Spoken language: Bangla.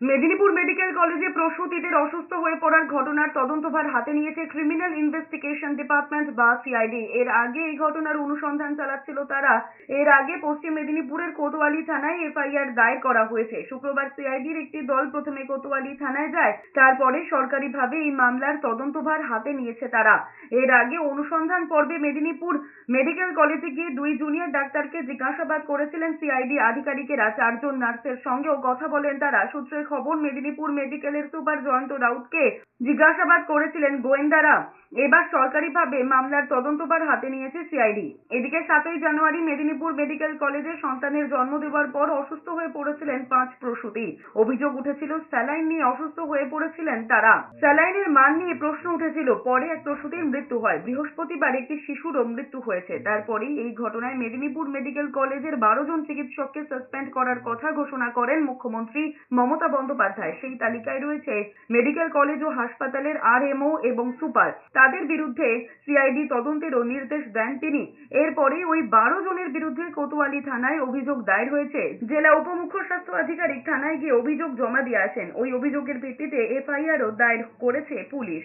মেদিনীপুর মেডিকেল কলেজে প্রসূতিদের অসুস্থ হয়ে পড়ার ঘটনার তদন্তভার হাতে নিয়েছে ক্রিমিনাল ইনভেস্টিগেশন ডিপার্টমেন্ট বা সিআইডি। এর আগে এই ঘটনার অনুসন্ধান চালাচ্ছিল তারা। এর আগে পশ্চিম মেদিনীপুরের কোতোয়ালি থানায় এফআইআর দায়ের করা হয়েছে। শুক্রবার সিআইডির একটি দল প্রথমে কোতোয়ালি থানায় যায়। তারপরে সরকারিভাবে এই মামলার তদন্তভার হাতে নিয়েছে তারা। এর আগে অনুসন্ধান পর্বে মেদিনীপুর মেডিকেল কলেজে গিয়ে দুই জুনিয়র ডাক্তারকে জিজ্ঞাসাবাদ করেছিলেন সিআইডি আধিকারিকেরা। চারজন নার্সের সঙ্গেও কথা বলেন তারা। সূত্রের খবর মেদিনীপুর মেডিকেলের সুপার জয়ন্ত রাউতকে জিজ্ঞাসাবাদ করেছিলেন গোয়েন্দারা। এবার সরকারিভাবে মামলার তদন্তভার হাতে নিয়েছে সিআইডি। এদিকে সাতই জানুয়ারি মেদিনীপুর মেডিকেল কলেজে সন্তানের জন্ম দেওয়ার পর অসুস্থ হয়ে পড়েছিলেন পাঁচ প্রসূতি। অভিযোগ উঠেছিল, স্যালাইন নিয়ে অসুস্থ হয়ে পড়েছিলেন তারা। স্যালাইনের মান নিয়ে প্রশ্ন উঠেছিল, পরে এক প্রসূতির মৃত্যু হয়। বৃহস্পতিবার একটি শিশুরও মৃত্যু হয়েছে। তারপরেই এই ঘটনায় মেদিনীপুর মেডিকেল কলেজের বারো জন চিকিৎসককে সাসপেন্ড করার কথা ঘোষণা করেন মুখ্যমন্ত্রী মমতা বন্দ্যোপাধ্যায়। সেই তালিকায় রয়েছে মেডিকেল কলেজ ও হাসপাতালের আরএমও এবং সুপার। তাদের বিরুদ্ধে সিআইডি তদন্তেরও নির্দেশ দেন তিনি। এরপরে ওই বারো জনের বিরুদ্ধে কোতোয়ালি থানায় অভিযোগ দায়ের হয়েছে। জেলা উপমুখ্য স্বাস্থ্য আধিকারিক থানায় গিয়ে অভিযোগ জমা দিয়ে আসেন। ওই অভিযোগের ভিত্তিতে এফআইআরও দায়ের করেছে পুলিশ।